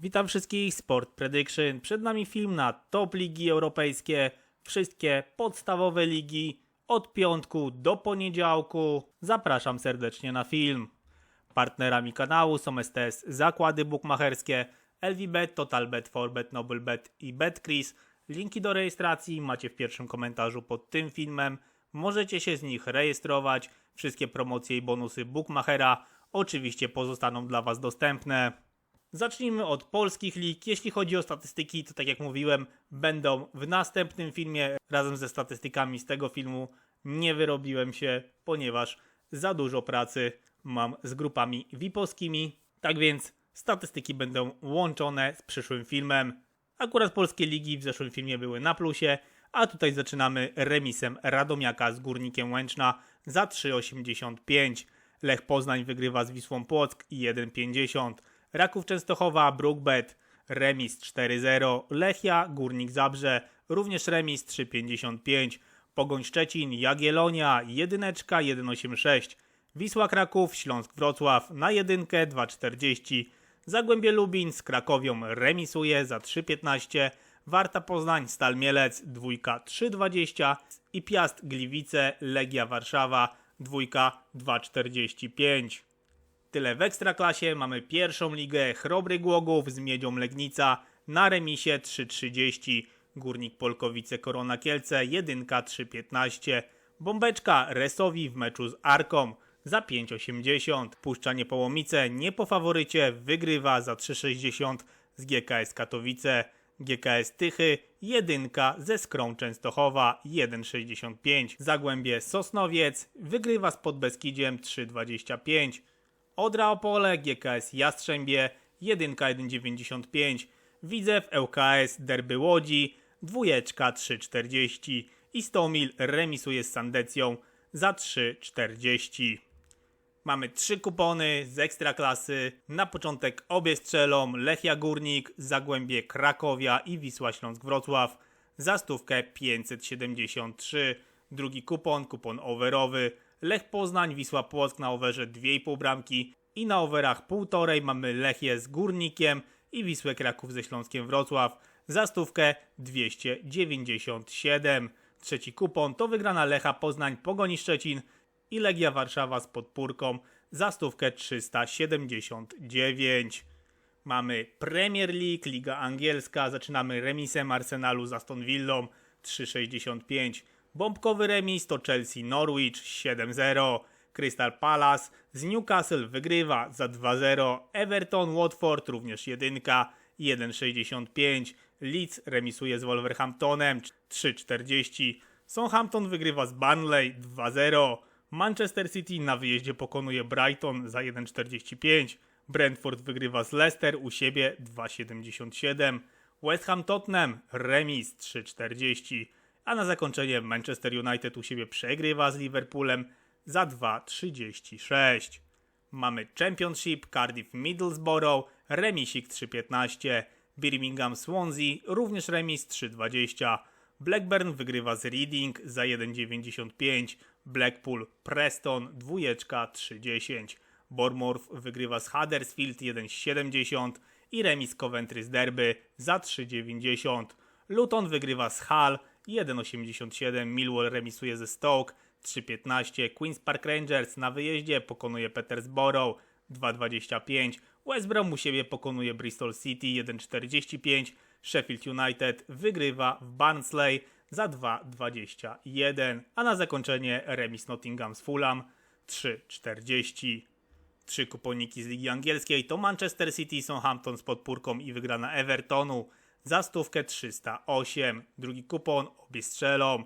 Witam wszystkich, Sport Prediction. Przed nami film na top ligi europejskie, wszystkie podstawowe ligi od piątku do poniedziałku. Zapraszam serdecznie na film. Partnerami kanału są STS Zakłady Bukmacherskie, LVBet, TotalBet, Forbet, NobleBet i BetCris. Linki do rejestracji macie w pierwszym komentarzu pod tym filmem. Możecie się z nich rejestrować. Wszystkie promocje i bonusy Bookmachera oczywiście pozostaną dla Was dostępne. Zacznijmy od polskich lig. Jeśli chodzi o statystyki, to tak jak mówiłem, będą w następnym filmie razem ze statystykami z tego filmu. Nie wyrobiłem się, ponieważ za dużo pracy mam z grupami VIP-owskimi. Tak więc statystyki będą łączone z przyszłym filmem. Akurat polskie ligi w zeszłym filmie były na plusie, a tutaj zaczynamy remisem Radomiaka z Górnikiem Łęczna za 3,85. Lech Poznań wygrywa z Wisłą Płock i 1,50. Raków Częstochowa, Brookbet, remis 4-0. Lechia, Górnik Zabrze, również remis 3,55. Pogoń Szczecin, Jagiellonia, jedyneczka 1,86. Wisła Kraków, Śląsk Wrocław na jedynkę 2,40. Zagłębie Lubin z Krakowią remisuje za 3,15. Warta Poznań, Stal Mielec, dwójka 3,20 i Piast Gliwice, Legia Warszawa, dwójka 2,45. Tyle w Ekstraklasie. Mamy pierwszą ligę Chrobry Głogów z Miedzią Legnica na remisie 3,30. Górnik Polkowice Korona Kielce 1 3,15. Bombeczka Resowi w meczu z Arką za 5,80. Puszczanie Połomice nie po faworycie wygrywa za 3,60 z GKS Katowice. GKS Tychy 1 ze Skrą Częstochowa 1,65. Zagłębie Sosnowiec wygrywa z Podbeskidziem 3,25. Odra Opole, GKS Jastrzębie 1,195. Widzew ŁKS Derby Łodzi dwójeczka 3,40 i Stomil remisuje z Sandecją za 3,40. Mamy trzy kupony z ekstraklasy. Na początek obie strzelą Lechia Górnik, Zagłębie Krakowia i Wisła Śląsk Wrocław za stówkę 573. Drugi kupon, kupon overowy. Lech Poznań, Wisła Płock na overze 2,5 bramki i na overach 1,5 mamy Lechię z Górnikiem i Wisłę Kraków ze Śląskiem Wrocław za stówkę 297. Trzeci kupon to wygrana Lecha Poznań Pogoni Szczecin i Legia Warszawa z podpórką za stówkę 379. Mamy Premier League, Liga Angielska, zaczynamy remisem Arsenalu z Aston Villą 3,65. Bombkowy remis to Chelsea Norwich 7-0. Crystal Palace z Newcastle wygrywa za 2-0. Everton Watford również 1 1,65. Leeds remisuje z Wolverhamptonem 3,40. Southampton wygrywa z Burnley 2-0. Manchester City na wyjeździe pokonuje Brighton za 1,45. Brentford wygrywa z Leicester u siebie 2,77. West Ham Tottenham remis 3,40. A na zakończenie Manchester United u siebie przegrywa z Liverpoolem za 2,36. Mamy Championship, Cardiff Middlesbrough, remisik 3,15. Birmingham Swansea, również remis 3,20. Blackburn wygrywa z Reading za 1,95. Blackpool Preston, dwójeczka 3,10. Bournemouth wygrywa z Huddersfield 1,70 i remis Coventry z Derby za 3,90. Luton wygrywa z Hull 1,87. Millwall remisuje ze Stoke 3,15. Queen's Park Rangers na wyjeździe pokonuje Petersborough 2,25. West Brom u siebie pokonuje Bristol City 1,45. Sheffield United wygrywa w Barnsley za 2,21. A na zakończenie remis Nottingham z Fulham 3,40. Trzy kuponiki z Ligi Angielskiej to Manchester City, Southampton z podpórką i wygrana Evertonu za stówkę 308. Drugi kupon obie strzelą.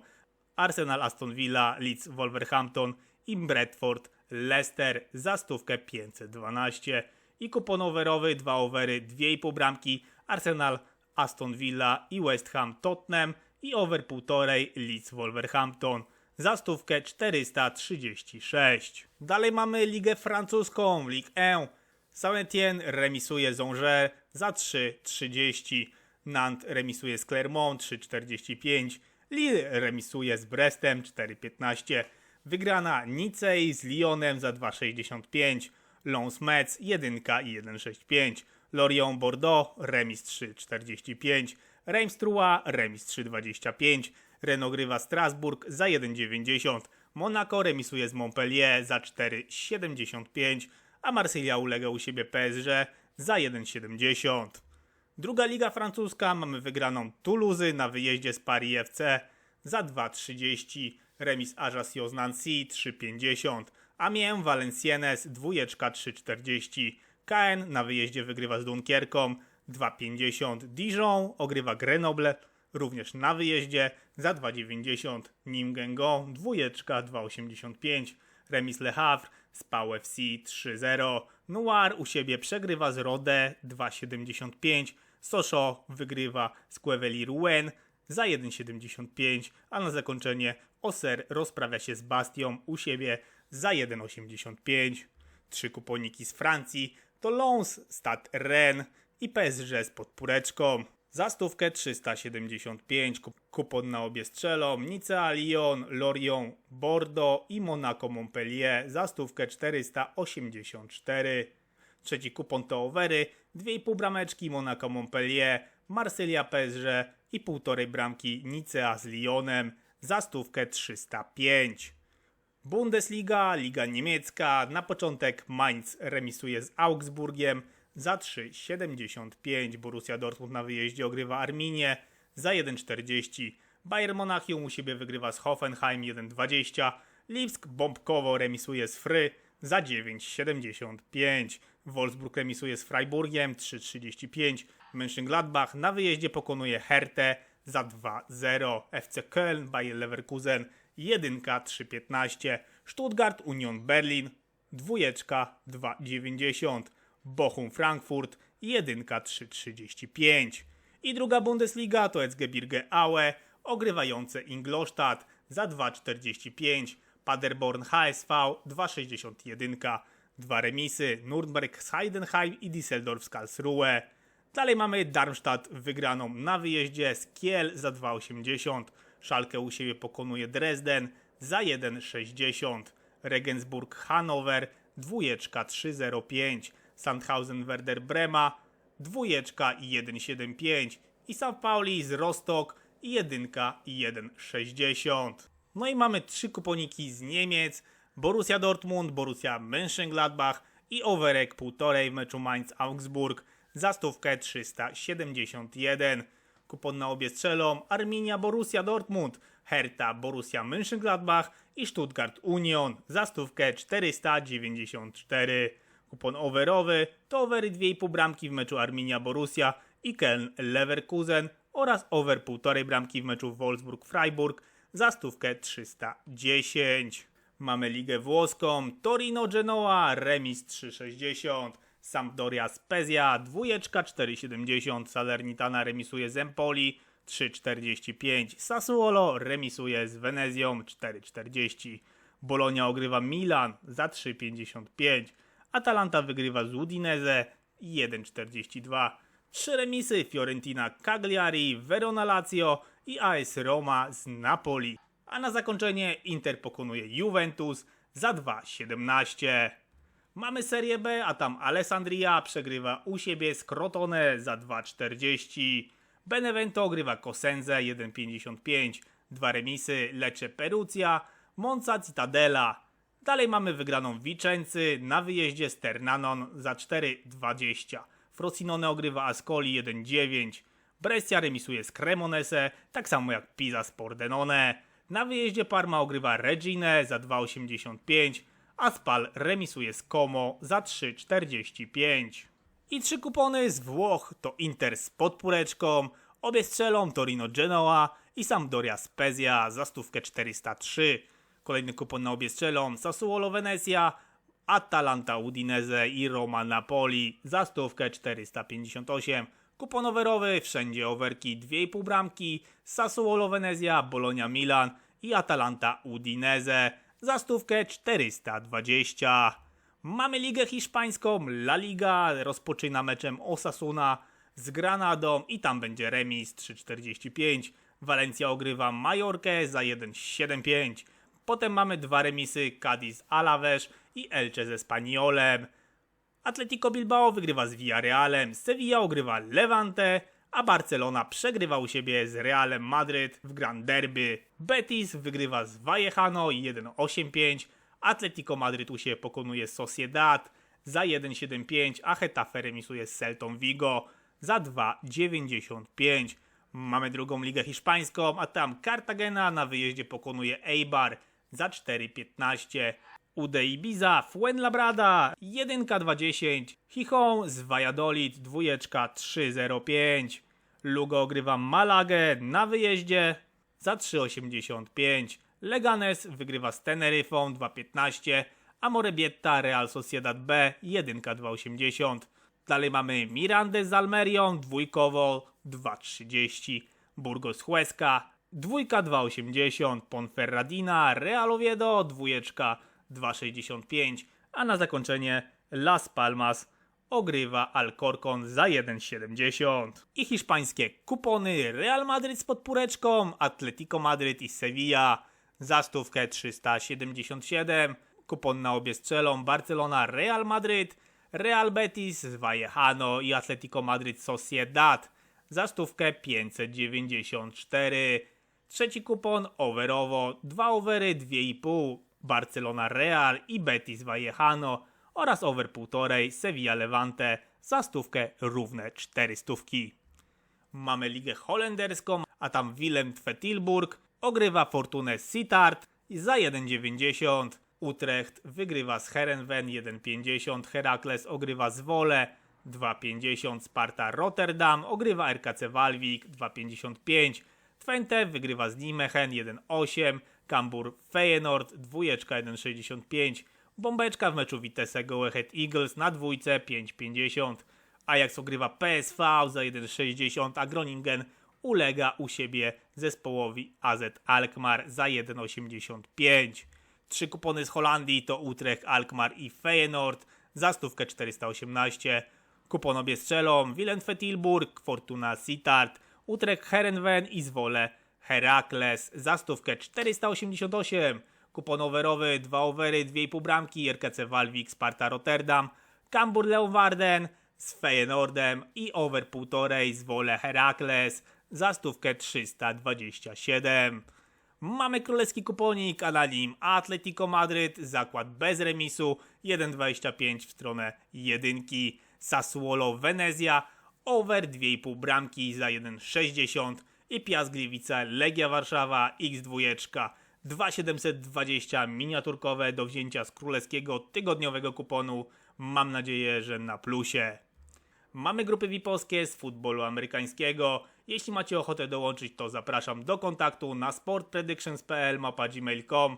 Arsenal Aston Villa, Leeds Wolverhampton i Bradford Leicester za stówkę 512. I kupon overowy, dwa overy, 2,5 bramki. Arsenal Aston Villa i West Ham Tottenham i over 1,5 Leeds Wolverhampton za stówkę 436. Dalej mamy ligę francuską, Ligue 1. Saint-Étienne remisuje z Angers za 3,30. Nantes remisuje z Clermont 3,45. Lille remisuje z Brestem 4,15. Wygrana Nicei z Lyonem za 2,65. Lons Metz 1 i 1,65. Lorient Bordeaux, remis 3,45, Reims Trua, remis 3,25, Renault grywa Strasburg za 1,90, Monaco remisuje z Montpellier za 4,75, a Marsylia ulega u siebie PSG za 1,70. Druga liga francuska mamy wygraną Toulouse na wyjeździe z Paris FC za 2,30, remis Ajax z Nancy 3,50, Amiens Valenciennes dwójeczka 3,40, Caen na wyjeździe wygrywa z Dunkierką 2,50, Dijon ogrywa Grenoble również na wyjeździe za 2,90, Nîmes Guingamp dwójeczka 2,85, remis Le Havre z Pau FC 3-0, Noir u siebie przegrywa z Rode 2,75, Sochaux wygrywa z Queveli Rouen za 1,75, a na zakończenie Auxerre rozprawia się z Bastią u siebie za 1,85. Trzy kuponiki z Francji to Lens, Stade Rennes i PSG z podpóreczką. Za stówkę 375 kup- kupon na obie strzelą Nicea Lyon, Lorient Bordeaux i Monaco Montpellier za stówkę 484. Trzeci kupon to overy, 2,5 brameczki Monaco Montpellier, Marsylia PSG i półtorej bramki Nicea z Lyonem za stówkę 305. Bundesliga, Liga Niemiecka. Na początek Mainz remisuje z Augsburgiem za 3,75. Borussia Dortmund na wyjeździe ogrywa Arminię za 1,40. Bayern Monachium u siebie wygrywa z Hoffenheim 1,20. Lipsk bombkowo remisuje z Fry za 9,75. Wolfsburg remisuje z Freiburgiem 3,35. Mönchengladbach na wyjeździe pokonuje Hertę za 2-0. FC Köln, Bayer Leverkusen 1 3,15. Stuttgart Union Berlin dwójeczka 2,90. Bochum Frankfurt 1 3,35. I druga Bundesliga to Erzgebirge Aue ogrywające Ingolstadt za 2,45. Paderborn HSV 2,61. Dwa remisy Nürnberg z Heidenheim i Düsseldorf z Karlsruhe. Dalej mamy Darmstadt wygraną na wyjeździe z Kiel za 2,80. Szalkę u siebie pokonuje Dresden za 1,60. Regensburg Hannover dwójeczka 3,05. Sandhausen Werder Brema dwójeczka i 1,75. I St. Pauli z Rostock i jedynka i 1,60. No i mamy trzy kuponiki z Niemiec. Borussia Dortmund, Borussia Mönchengladbach i overek 1,5 w meczu Mainz-Augsburg za stówkę 371. Kupon na obie strzelą Arminia Borussia Dortmund, Hertha Borussia Mönchengladbach i Stuttgart Union za stówkę 494. Kupon overowy to overy 2,5 bramki w meczu Arminia Borussia i Köln Leverkusen oraz over 1,5 bramki w meczu Wolfsburg-Freiburg za stówkę 310. Mamy ligę włoską, Torino Genoa, remis 3,60. Sampdoria Spezia, dwójeczka 4,70. Salernitana remisuje z Empoli 3,45. Sassuolo remisuje z Venezją 4,40. Bologna ogrywa Milan za 3,55. Atalanta wygrywa z Udinese 1,42. Trzy remisy Fiorentina Cagliari, Verona Lazio i AS Roma z Napoli. A na zakończenie Inter pokonuje Juventus za 2,17. Mamy Serię B, a tam Alessandria przegrywa u siebie z Crotone za 2,40. Benevento grywa Cosenza 1,55. Dwa remisy Lecce Perugia, Monza Cittadella. Dalej mamy wygraną Vicency na wyjeździe z Ternanon za 4,20. Frosinone ogrywa Ascoli 1,9. Brescia remisuje z Cremonese, tak samo jak Pisa z Pordenone. Na wyjeździe Parma ogrywa Regine za 2,85, a Spal remisuje z Como za 3,45. I trzy kupony z Włoch to Inter z podpóreczką, obie strzelą Torino Genoa i Sampdoria Spezia za stówkę 403. Kolejny kupon na obie strzelą Sassuolo Venezia, Atalanta Udinese i Roma Napoli za stówkę 458. Kupon overowy, wszędzie overki 2,5 bramki, Sassuolo Venezia, Bologna Milan i Atalanta Udinese za stówkę 420. Mamy Ligę Hiszpańską, La Liga rozpoczyna meczem Osasuna z Granadą i tam będzie remis 3,45. Walencja ogrywa Majorkę za 1,75. Potem mamy dwa remisy Cadiz Alaves i Elche ze Spaniolem. Atletico Bilbao wygrywa z Villarrealem, Sevilla ogrywa Levante, a Barcelona przegrywa u siebie z Realem Madryt w Grand Derby. Betis wygrywa z Vallecano 1-8-5, Atletico Madryt u siebie pokonuje Sociedad za 1,75, a Getafe remisuje z Celtą Vigo za 2,95. Mamy drugą ligę hiszpańską, a tam Cartagena na wyjeździe pokonuje Eibar za 4,15. UD Ibiza, Fuenlabrada 1,210, Chichon z Valladolid 2,305. Lugo ogrywa Malagę na wyjeździe za 3,85. Leganes wygrywa z Teneryfą 2,15, a Morebietta Real Sociedad B 1,280. Dalej mamy Mirandę z Almerią dwójkowo 2,30. Burgos Huesca dwójka 2,80. Ponferradina Real Oviedo dwójeczka 2,65. A na zakończenie Las Palmas ogrywa Alcorcon za 1,70. I hiszpańskie kupony Real Madryt z podpóreczką, Atletico Madryt i Sevilla za stówkę 377. Kupon na obie strzelą Barcelona Real Madryt, Real Betis Vallecano i Atletico Madryt Sociedad za stówkę 594. Trzeci kupon overowo, dwa overy 2,5 Barcelona Real i Betis Vallecano oraz over 1,5 Sevilla Levante za stówkę równe 4 stówki. Mamy ligę holenderską, a tam Willem Tvetilburg ogrywa Fortunę Sittard za 1,90. Utrecht wygrywa z Herenven 1,50. Herakles ogrywa z Wole 2,50. Sparta Rotterdam ogrywa RKC Walwik 2,55. Twente wygrywa z Nijmegen 1,8. Kambur Feyenoord dwójeczka 1,65. Bombeczka w meczu Vitesse Go Ahead Eagles na dwójce 5,50. Ajax ogrywa PSV za 1,60, a Groningen ulega u siebie zespołowi AZ Alkmaar za 1,85. Trzy kupony z Holandii to Utrecht, Alkmaar i Feyenoord za stówkę 418. Kupon obie strzelą Willem Tilburg, Fortuna Sittard, Utrecht Herenven i Zwole Herakles za stówkę 488. Kupon overowy, dwa overy, 2,5 bramki, RKC Walwik, Sparta Rotterdam, Kambur Leeuwarden z Feyenoordem i over 1,5 z Wole Herakles za stówkę 327. Mamy królewski kuponik, a na nim Atletico Madryt, zakład bez remisu, 1,25 w stronę jedynki, Sassuolo Venezia, over 2,5 bramki za 1,60 i Piast Gliwice Legia Warszawa X2 2720 miniaturkowe do wzięcia z królewskiego tygodniowego kuponu. Mam nadzieję, że na plusie. Mamy grupy VIP-owskie z futbolu amerykańskiego. Jeśli macie ochotę dołączyć, to zapraszam do kontaktu na sportpredictions.pl gmail.com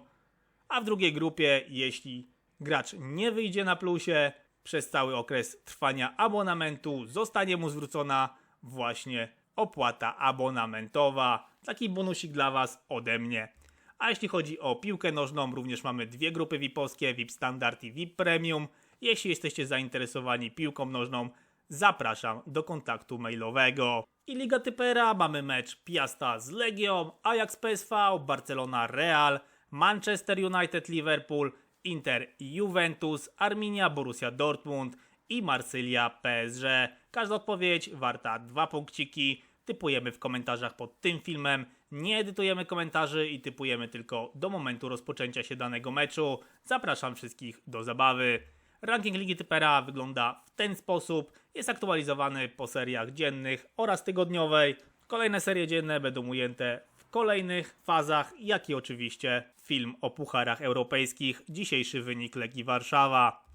A w drugiej grupie, jeśli gracz nie wyjdzie na plusie, przez cały okres trwania abonamentu zostanie mu zwrócona właśnie opłata abonamentowa. Taki bonusik dla Was ode mnie. A jeśli chodzi o piłkę nożną, również mamy dwie grupy VIP-owskie, VIP Standard i VIP Premium. Jeśli jesteście zainteresowani piłką nożną, zapraszam do kontaktu mailowego. I Liga Typera mamy mecz Piasta z Legią, Ajax PSV, Barcelona Real, Manchester United Liverpool, Inter Juventus, Arminia Borussia Dortmund i Marsylia PSG. Każda odpowiedź warta dwa punkciki. Typujemy w komentarzach pod tym filmem. Nie edytujemy komentarzy i typujemy tylko do momentu rozpoczęcia się danego meczu. Zapraszam wszystkich do zabawy. Ranking Ligi Typera wygląda w ten sposób. Jest aktualizowany po seriach dziennych oraz tygodniowej. Kolejne serie dzienne będą ujęte w kolejnych fazach, jak i oczywiście film o pucharach europejskich. Dzisiejszy wynik Legii Warszawa.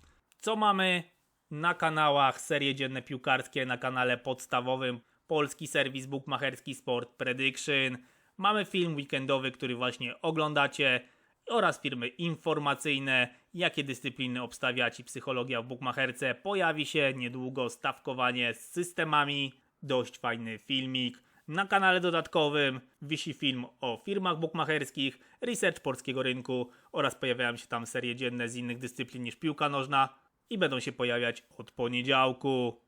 Co mamy na kanałach serie dzienne piłkarskie na kanale podstawowym polski serwis bukmacherski Sport Prediction. Mamy film weekendowy, który właśnie oglądacie oraz firmy informacyjne, jakie dyscypliny obstawiać i psychologia w bukmacherce. Pojawi się niedługo stawkowanie z systemami, dość fajny filmik. Na kanale dodatkowym wisi film o firmach bukmacherskich, research polskiego rynku oraz pojawiają się tam serie dzienne z innych dyscyplin niż piłka nożna i będą się pojawiać od poniedziałku.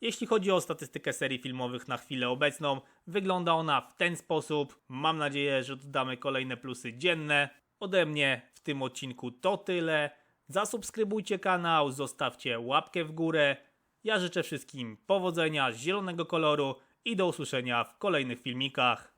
Jeśli chodzi o statystykę serii filmowych na chwilę obecną, wygląda ona w ten sposób. Mam nadzieję, że dodamy kolejne plusy dzienne. Ode mnie w tym odcinku to tyle. Zasubskrybujcie kanał, zostawcie łapkę w górę. Ja życzę wszystkim powodzenia, zielonego koloru i do usłyszenia w kolejnych filmikach.